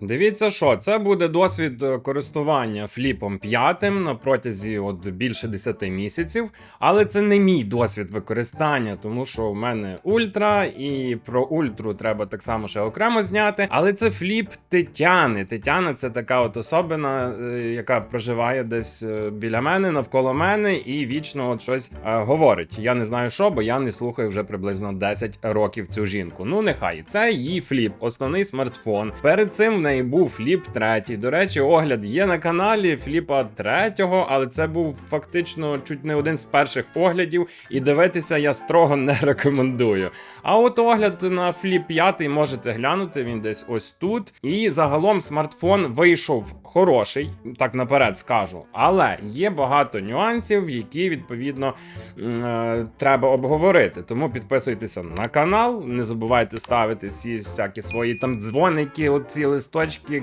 Дивіться, що це буде досвід е, користування фліпом п'ятим на протязі от більше 10 місяців. Але це не мій досвід використання, тому що в мене ультра, і про ультру треба так само ще окремо зняти. Але це фліп Тетяни. Тетяна це така от особина, е, яка проживає десь е, біля мене, навколо мене, і вічно от щось говорить. Я не знаю що, бо я не слухаю вже приблизно 10 років цю жінку. Ну нехай це її фліп, основний смартфон. Перед цим в неї був фліп третій. До речі, огляд є на каналі фліпа третього, але це був фактично чуть не один з перших оглядів, і дивитися я строго не рекомендую. А от огляд на фліп 5 можете глянути, він десь ось тут. І загалом смартфон вийшов хороший, так наперед скажу. Але є багато нюансів, які відповідно е, треба обговорити. Тому підписуйтеся на канал, не забувайте ставити всі всякі свої там дзвоники, оці листочки,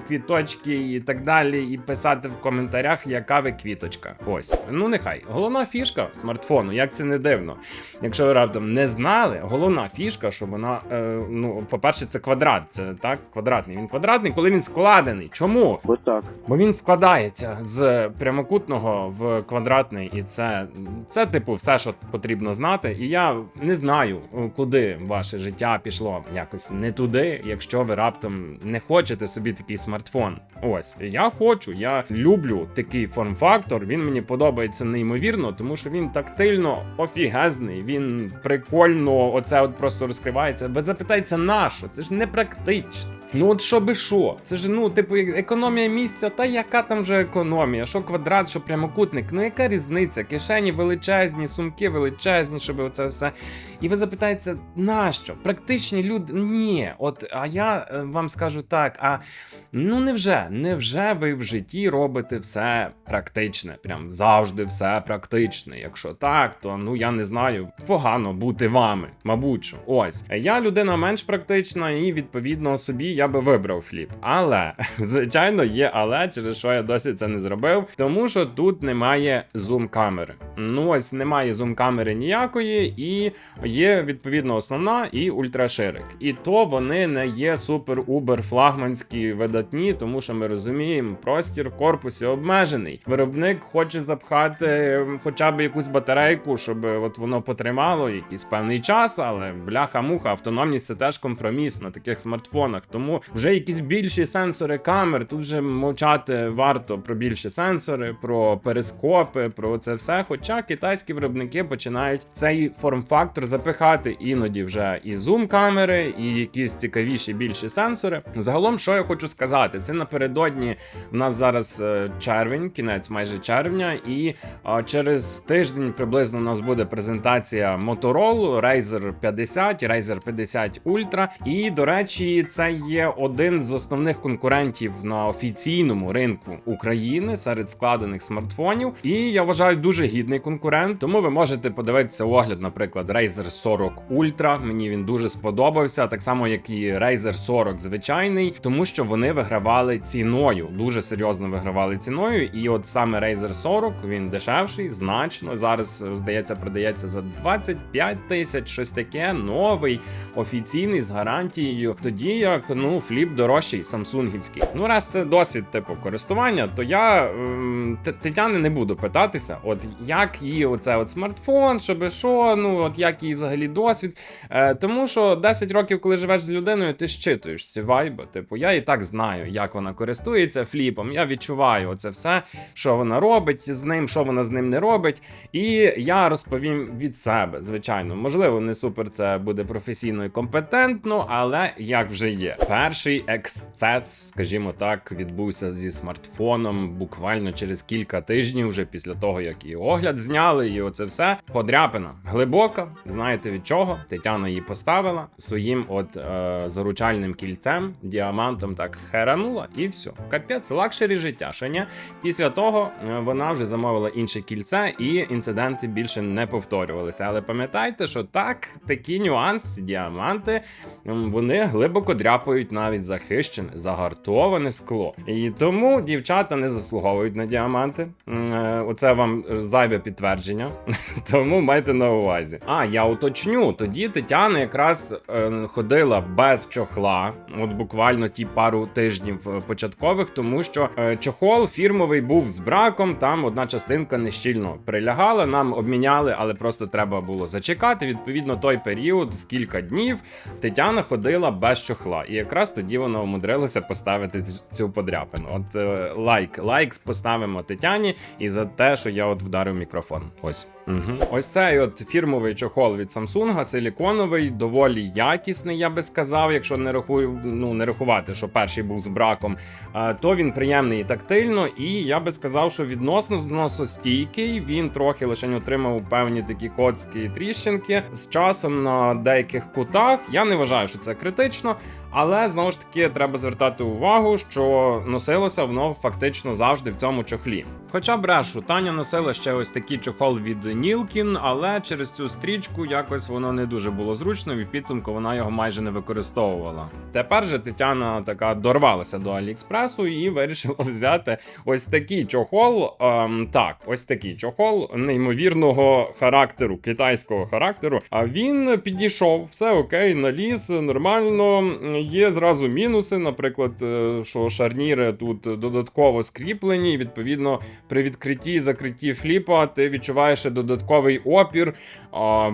квіточки і так далі, і писати в коментарях, яка ви квіточка. Ось, ну нехай. Головна фішка смартфону, як це не дивно. Якщо ви раптом не знали, головна фішка, що вона, е, ну, по-перше, це квадрат. Це так, квадратний. Він квадратний, коли він складений. Чому? Бо так. Бо він складається з прямокутного в квадратний, і це, це типу, все, що потрібно знати. І я не знаю, куди ваше життя пішло якось не туди, якщо ви раптом не хочете собі такий смартфон. Ось я хочу, я люблю такий форм-фактор. Він мені подобається неймовірно, тому що він тактильно офігезний. Він прикольно, оце от просто розкривається. Ви запитається, на що? Це ж не практично. Ну от що би що? Це ж ну, типу, економія місця, та яка там вже економія? Що квадрат, що прямокутник? Ну яка різниця? Кишені величезні, сумки величезні, щоб оце все. І ви запитаєте, нащо? Практичні люди. Ні, от а я е, вам скажу так: а ну невже, невже ви в житті робите все практичне? Прям завжди все практичне. Якщо так, то ну я не знаю, погано бути вами, мабуть, що. ось я людина менш практична, і відповідно собі я би вибрав фліп. Але звичайно є, але через що я досі це не зробив, тому що тут немає зум-камери. Ну ось немає зум-камери ніякої, і є відповідно основна і ультраширик. І то вони не є супер-убер флагманські видатні, тому що ми розуміємо, простір в корпусі обмежений. Виробник хоче запхати хоча б якусь батарейку, щоб от воно потримало якийсь певний час, але бляха-муха, автономність це теж компроміс на таких смартфонах. Тому вже якісь більші сенсори камер. Тут вже мовчати варто про більші сенсори, про перископи, про це все. Хоча китайські виробники починають цей форм-фактор запихати іноді вже і зум камери, і якісь цікавіші більші сенсори. Загалом, що я хочу сказати, це напередодні в нас зараз е, червень, кінець майже червня, і через тиждень приблизно у нас буде презентація Motorola Razer 50 Razer 50 Ultra. І до речі, це є один з основних конкурентів на офіційному ринку України серед складених смартфонів. І я вважаю дуже гідний конкурент. Тому ви можете подивитися огляд, наприклад, Razer 40 Ultra. Мені він дуже сподобався, так само як і Razer 40 звичайний, тому що вони вигравали ціною, дуже серйозно вигравали ціною. І от саме Razer 40 він дешевший, значно. Зараз здається, продається за 25 тисяч, щось таке, новий, офіційний з гарантією. Тоді як ну фліп дорожчий, самсунгівський. Ну, раз це досвід типу користування, то я ем, Тетяни не буду питатися, от як її оце от смартфон, щоб що, ну от як її взагалі досвід. Е, тому що 10 років, коли живеш з людиною, ти щитуєш ці вайби. Типу, я і так знаю, як вона користується фліпом. Я відчуваю оце все, що вона робить з ним, що вона з ним не робить. І я розповім від себе, звичайно. Можливо, не супер це буде професійно і компетентно, але як вже є. Перший ексцес, скажімо так, відбувся зі смартфоном буквально через кілька тижнів, вже після того, як і огляд зняли, і оце все. Подряпина глибока. Знаєте від чого? Тетяна її поставила своїм от е, заручальним кільцем, діамантом так херанула, і все. Капець, лакшері життя. Ні. Після того е, вона вже замовила інше кільце, і інциденти більше не повторювалися. Але пам'ятайте, що так, такі нюанси, діаманти, вони глибоко дряпають навіть захищене, загартоване скло. І тому дівчата не заслуговують на діаманти. Е, Оце вам зайве підтвердження. Тому майте на увазі. А я уточню, тоді Тетяна якраз е, ходила без чохла, от буквально ті пару тижнів е, початкових, тому що е, чохол фірмовий був з браком, там одна частинка нещільно прилягала, нам обміняли, але просто треба було зачекати. Відповідно, той період в кілька днів Тетяна ходила без чохла, і якраз тоді вона умудрилася поставити цю подряпину. От е, лайк, лайк поставимо Тетяні і за те, що я от вдарив мікрофон. Ось. Угу. Ось цей от фірмовий чохол від Samsung, силіконовий, доволі якісний, я би сказав, якщо не рахую, ну не рахувати, що перший був з браком, то він приємний і тактильно, і я би сказав, що відносно зносостійкий. Він трохи лише отримав певні такі коцькі тріщинки. З часом на деяких кутах я не вважаю, що це критично, але знову ж таки треба звертати увагу, що носилося воно фактично завжди в цьому чохлі. Хоча брешу, Таня носила ще ось такий чохол від Нілкін, але через цю стрічку якось воно не дуже було зручно, і в підсумку вона його майже не використовувала. Тепер же Тетяна така дорвалася до Аліекспресу і вирішила взяти ось такий чохол. Ем, так, ось такий чохол неймовірного характеру, китайського характеру. А він підійшов, все окей, наліз, нормально. Є зразу мінуси, наприклад, е, що шарніри тут додатково скріплені. і, Відповідно, при відкритті і закритті фліпа ти відчуваєш додатковий опір. А,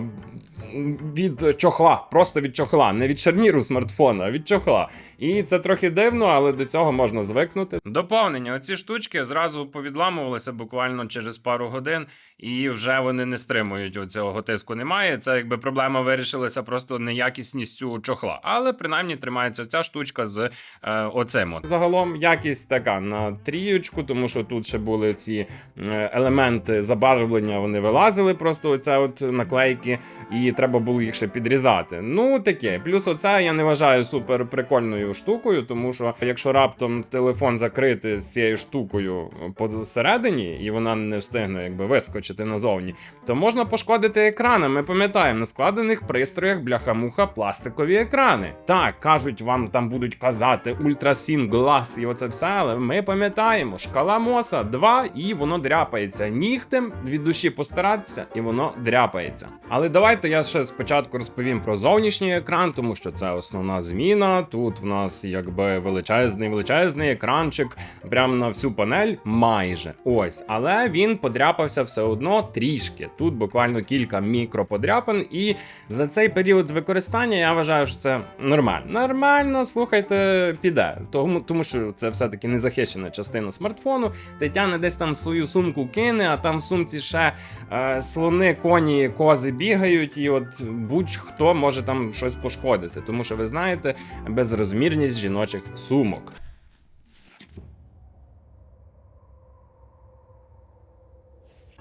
від чохла, просто від чохла, не від шарніру смартфона, а від чохла. І це трохи дивно, але до цього можна звикнути. Доповнення: оці штучки зразу повідламувалися буквально через пару годин, і вже вони не стримують оцього тиску. Немає. Це якби проблема вирішилася просто неякісністю чохла. Але принаймні тримається ця штучка з е, оцим. От. Загалом якість така на тріючку, тому що тут ще були ці е, елементи забарвлення, вони вилазили просто оця от наклейки, і треба було їх ще підрізати. Ну таке. Плюс оце я не вважаю супер прикольною штукою, тому що якщо раптом телефон закрити з цією штукою посередині, і вона не встигне якби вискочити назовні, то можна пошкодити екрани. Ми пам'ятаємо, на складених пристроях бляха-муха пластикові екрани. Так, кажуть, вам там будуть казати ультрасін глас і оце все, але ми пам'ятаємо, шкала моса 2 і воно дряпається. Нігтем від душі постаратися, і воно дряпається. Але давайте я ще спочатку розповім про зовнішній екран, тому що це основна зміна. Тут в нас якби величезний величезний екранчик, прямо на всю панель, майже ось, але він подряпався все одно трішки. Тут буквально кілька мікроподряпин, і за цей період використання я вважаю, що це нормально. Нормально, слухайте, піде. Тому, тому що це все-таки незахищена частина смартфону. Тетяна десь там свою сумку кине, а там в сумці ще е, слони, коні, кози бігають, і от будь-хто може там щось пошкодити. Тому що ви знаєте, безрозмірність жіночих сумок.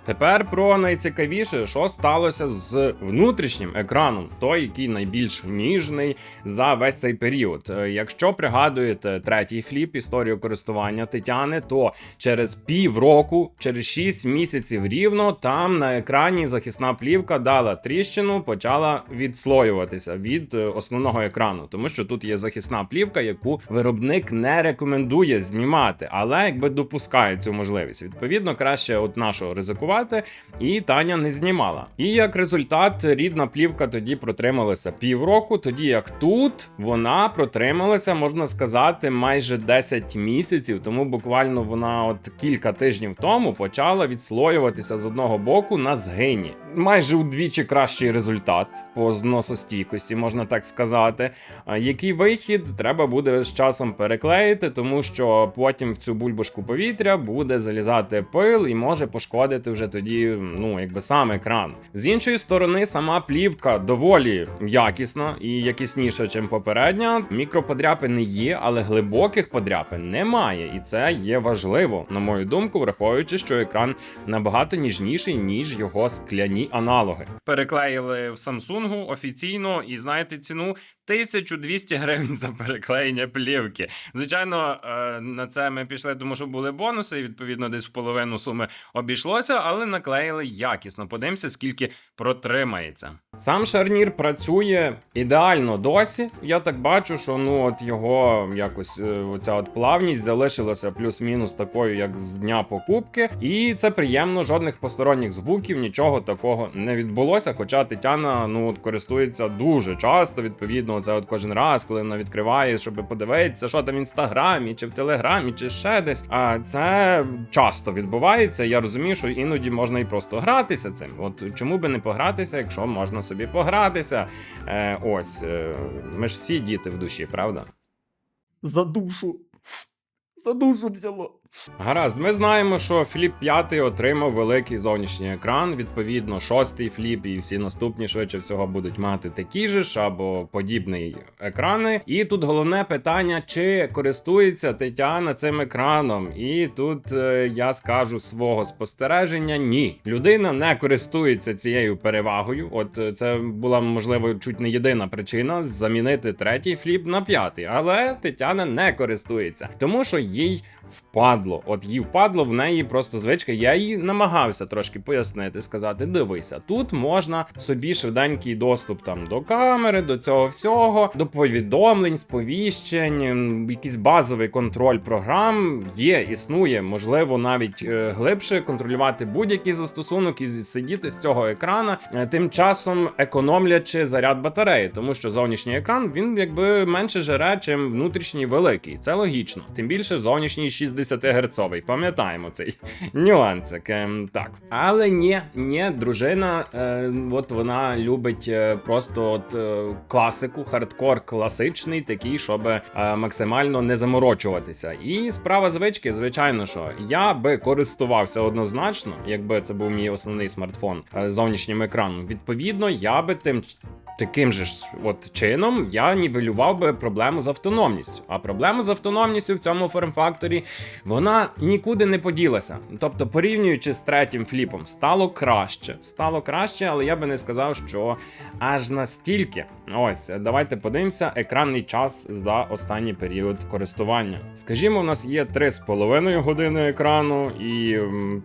Тепер про найцікавіше, що сталося з внутрішнім екраном, той, який найбільш ніжний за весь цей період. Е, Якщо пригадуєте третій фліп історію користування Тетяни, то через півроку, через 6 місяців рівно, там на екрані захисна плівка дала тріщину, почала відслоюватися від е, основного екрану, тому що тут є захисна плівка, яку виробник не рекомендує знімати, але якби допускає цю можливість. Відповідно, краще от нашого ризикувати, і Таня не знімала. І як результат, рідна плівка тоді протрималася півроку, тоді як тут вона протрималася, можна сказати, майже 10 місяців. Тому буквально вона от кілька тижнів тому почала відслоюватися з одного боку на згині. Майже удвічі кращий результат по зносостійкості, можна так сказати. Який вихід треба буде з часом переклеїти, тому що потім в цю бульбашку повітря буде залізати пил і може пошкодити вже тоді, ну якби сам екран. З іншої сторони, сама плівка доволі якісна і якісніша, ніж попередня. Мікроподряпини є, але глибоких подряпин немає, і це є важливо, на мою думку, враховуючи, що екран набагато ніжніший, ніж його скляні аналоги. Переклеїли в Samsung офіційно і знаєте ціну 1200 гривень за переклеєння плівки. Звичайно, е, на це ми пішли, тому що були бонуси, і відповідно десь в половину суми обійшлося, але наклеїли якісно. Подивимося, скільки протримається. Сам шарнір працює ідеально досі. Я так бачу, що ну от його якось е, оця от плавність залишилася плюс-мінус такою, як з дня покупки. І це приємно, жодних посторонніх звуків, нічого такого не відбулося. Хоча Тетяна ну от користується дуже часто. Відповідно, це от кожен раз, коли вона відкриває, щоб подивитися, що там в інстаграмі, чи в телеграмі, чи ще десь. А це часто відбувається. Я розумію, що іноді можна і просто гратися цим. От чому би не погратися, якщо можна собі погратися? Е, ось е, ми ж всі діти в душі, правда? За душу. За душу взяло. Гаразд, ми знаємо, що Фліп 5 отримав великий зовнішній екран. Відповідно, шостий фліп і всі наступні швидше всього будуть мати такі же ж або подібні екрани. І тут головне питання: чи користується Тетяна цим екраном? І тут е, я скажу свого спостереження: ні, людина не користується цією перевагою. От е, це була можливо чуть не єдина причина замінити третій фліп на п'ятий. Але Тетяна не користується, тому що їй впадло. От їй впадло в неї просто звичка. Я їй намагався трошки пояснити, сказати: дивися, тут можна собі швиденький доступ там до камери, до цього всього, до повідомлень, сповіщень, якийсь базовий контроль програм є, існує. Можливо, навіть е, глибше контролювати будь-який застосунок і сидіти з цього екрана, е, тим часом економлячи заряд батареї, тому що зовнішній екран він якби менше жере, чим внутрішній великий. Це логічно. Тим більше зовнішній 60 герцовий. Пам'ятаємо цей нюансик. Ем, так. Але ні, ні, дружина, е, от вона любить е, просто от е, класику, хардкор класичний, такий, щоб максимально не заморочуватися. І справа звички, звичайно, що я би користувався однозначно, якби це був мій основний смартфон з зовнішнім екраном. Відповідно, я би тим. Таким же ж от чином я нівелював би проблему з автономністю. А проблема з автономністю в цьому форм-факторі вона нікуди не поділася. Тобто, порівнюючи з третім фліпом, стало краще. Стало краще, але я би не сказав, що аж настільки. Ось, давайте подивимося екранний час за останній період користування. Скажімо, у нас є 3,5 години екрану і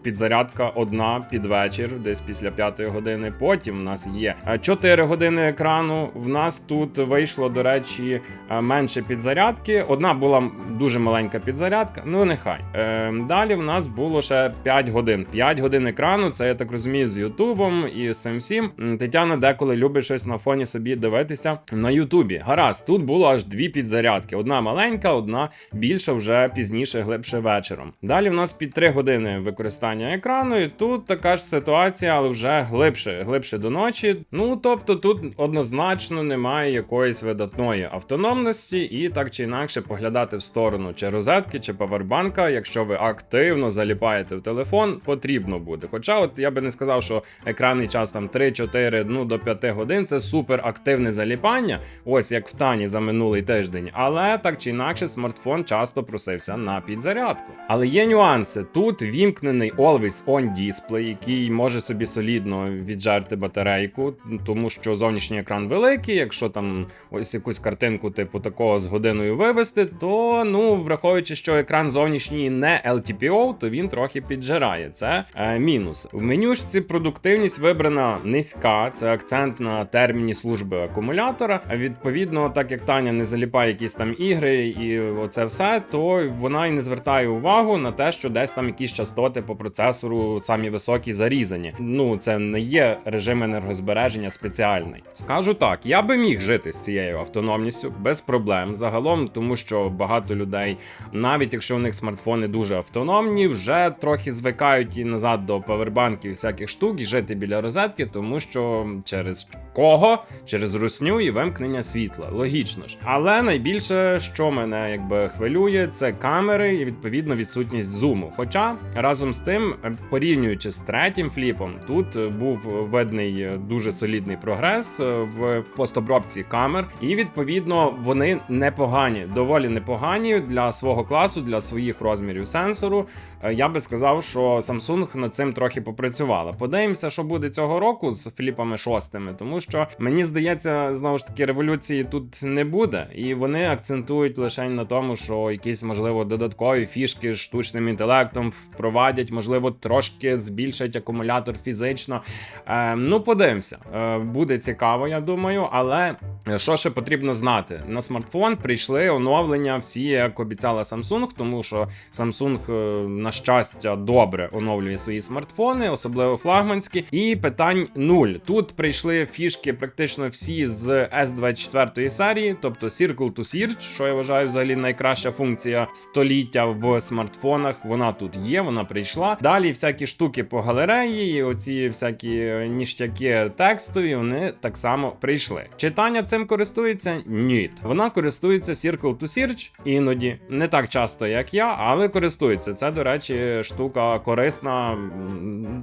підзарядка одна під вечір, десь після 5 години. Потім у нас є е, 4 години екрану. В нас тут вийшло, до речі, е, менше підзарядки. Одна була дуже маленька підзарядка. Ну нехай. Е, далі в нас було ще 5 годин. 5 годин екрану. Це я так розумію з Ютубом і з цим всім. Тетяна деколи любить щось на фоні собі дивитися на Ютубі. Гаразд, тут було аж дві підзарядки: одна маленька, одна більша вже пізніше, глибше вечором. Далі в нас під 3 години використання екрану. І тут така ж ситуація, але вже глибше, глибше до ночі. Ну тобто тут однозначно немає якоїсь видатної автономності, і так чи інакше поглядати в сторону чи розетки, чи павербанка, якщо ви активно заліпаєте в телефон, потрібно буде. Хоча, от я би не сказав, що екранний час там 3-4 ну до 5 годин це супер активне заліпання, ось як в Тані за минулий тиждень. Але так чи інакше, смартфон часто просився на підзарядку. Але є нюанси. Тут вімкнений Always On Display, який може собі солідно віджерти батарейку, тому що зовнішній екран великий. Якщо там ось якусь картинку, типу такого з годиною вивести, то ну враховуючи, що екран зовнішній не LTPO, то він трохи піджирає. Це е, мінус. В менюшці продуктивність вибрана низька, це акцент на терміні служби акумулятора. А відповідно, так як Таня не заліпає якісь там ігри і оце все, то вона і не звертає увагу на те, що десь там якісь частоти по процесору самі високі зарізані. Ну це не є режим енергозбереження спеціальний. Скажу так, я би міг жити з цією автономністю без проблем загалом, тому що багато людей, навіть якщо у них смартфони дуже автономні, вже трохи звикають і назад до павербанків і всяких штук і жити біля розетки, тому що через кого? Через русню і вимкнення світла. Логічно ж. Але найбільше, що мене якби хвилює, це камери і відповідно відсутність зуму. Хоча разом з тим, е, порівнюючи з третім фліпом, тут е, був видний е, дуже солідний прогрес в постобробці камер, і відповідно вони непогані, доволі непогані для свого класу, для своїх розмірів сенсору. Е, Я би сказав, що Samsung над цим трохи попрацювала. Подивимося, що буде цього року з фліпами шостими, тому що мені здається, знову ж таки, революції тут не буде, і вони акцентують лише на тому, що якісь можливо додаткові фішки з штучним інтелектом впровадять, можливо, трошки збільшать акумулятор фізично. Е, ну, подивимося, е, буде цікаво, я думаю. Але е, що ще потрібно знати? На смартфон прийшли оновлення всі, як обіцяла Samsung, тому що Samsung, е, на щастя, добре оновлює свої смартфони, особливо флагманські. І питань нуль. Тут прийшли фішки практично всі з S24 серії, тобто Circle to Search, що я вважаю взагалі найкраща функція століття в смартфонах. Вона тут є, вона прийшла. Далі всякі штуки по галереї, оці всякі ніштяки текстові, вони так само прийшли. Читання цим користується? Ні. Вона користується Circle to Search іноді, не так часто, як я, але користується. Це, до речі, штука корисна,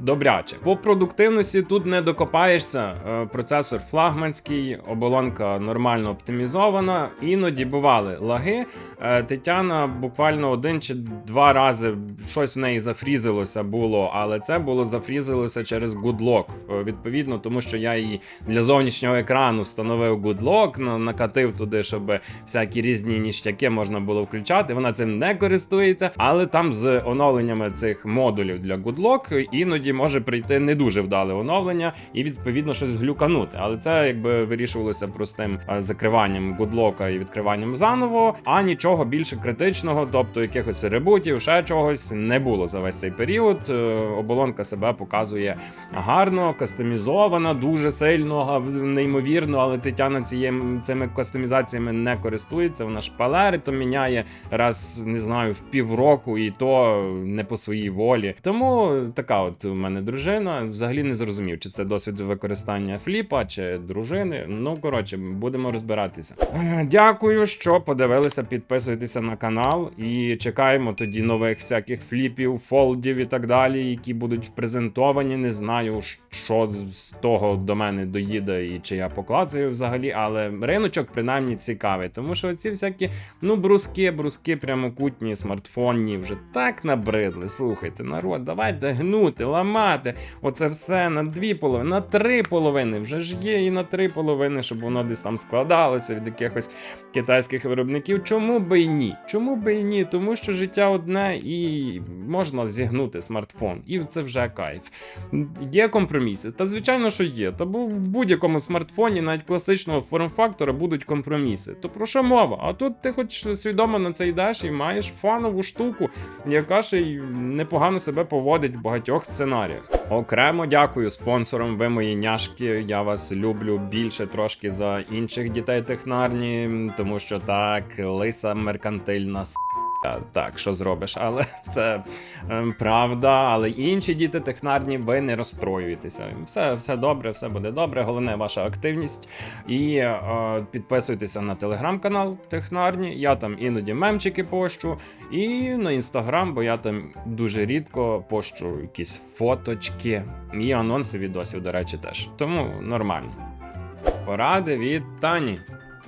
добряче. По продуктивності тут не докопаєшся. Е, Процесор флагманський, оболонка нормально оптимізована. Іноді бували лаги. Е, Тетяна буквально один чи два рази щось в неї зафрізилося було, але це було зафрізилося через GoodLock. Е, Відповідно, тому що я її для зовнішнього екрану встановив на- накатив туди, щоб всякі різні ніштяки можна було включати. Вона цим не користується, але там з оновленнями цих модулів для GoodLock іноді може прийти не дуже вдале оновлення і відповідно щось глюканути. Але це якби вирішувалося простим е, закриванням GoodLock і відкриванням заново, а нічого більше критичного, тобто якихось ребутів, ще чогось не було за весь цей період. Е, Оболонка себе показує гарно, кастомізована, дуже сильно, неймовірно, але Тетяна цієм, цими кастомізаціями не користується. Вона шпалери то міняє раз, не знаю, в півроку, і то не по своїй волі. Тому така от у мене дружина. Взагалі не зрозумів, чи це досвід використання фліпа, чи дружини. Ну, коротше, будемо розбиратися. Е, Дякую, що подивилися. Підписуйтеся на канал і чекаємо тоді нових всяких фліпів, фолдів і так далі, які будуть презентовані. Не знаю, що з того до мене доїде і чи я поклацаю взагалі, але риночок принаймні цікавий, тому що ці всякі ну бруски, бруски прямокутні, смартфонні вже так набридли. Слухайте, народ, давайте гнути, ламати. Оце все на дві половини, на три половини. Вже ж є і на три половини, щоб воно десь там складалося від якихось китайських виробників. Чому би і ні? Чому би і ні? Тому що життя одне і можна зігнути смартфон, і це вже кайф. Є компроміси? Та звичайно, що є. Та бо в будь-якому смартфоні, навіть класичного форм-фактора, будуть компроміси. То про що мова? А тут ти хоч свідомо на це йдеш і маєш фанову штуку, яка ще й непогано себе поводить в багатьох сценаріях. Окремо дякую спонсорам. Ви мої няшки. Я вас люблю більше трошки за інших дітей технарні, тому що так, лиса меркантильна с***. Так, що зробиш, але це ем, правда. Але інші діти технарні, ви не розстроюєтеся. Все, все добре, все буде добре. Головне ваша активність. І е, підписуйтеся на телеграм-канал Технарні. Я там іноді мемчики пощу, і на інстаграм, бо я там дуже рідко пощу якісь фоточки. І анонси відосів, до речі, теж. Тому нормально. Поради від Тані.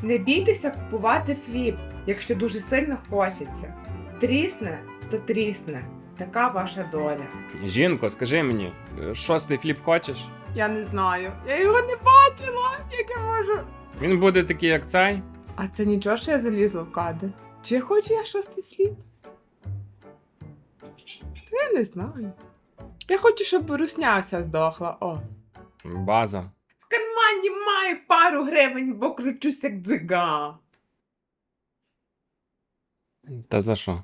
Не бійтеся купувати фліп, якщо дуже сильно хочеться. Трісне, то трісне. Така ваша доля. Жінко, скажи мені, е, шостий фліп хочеш? Я не знаю. Я його не бачила. Як я можу. Він буде такий, як цей. А це нічого, що я залізла в кадр. Чи хочу я шостий фліп? Та я не знаю. Я хочу, щоб русня вся здохла. О. База. Кармані маю пару гривень, бо кручусь як дзига. Та за що?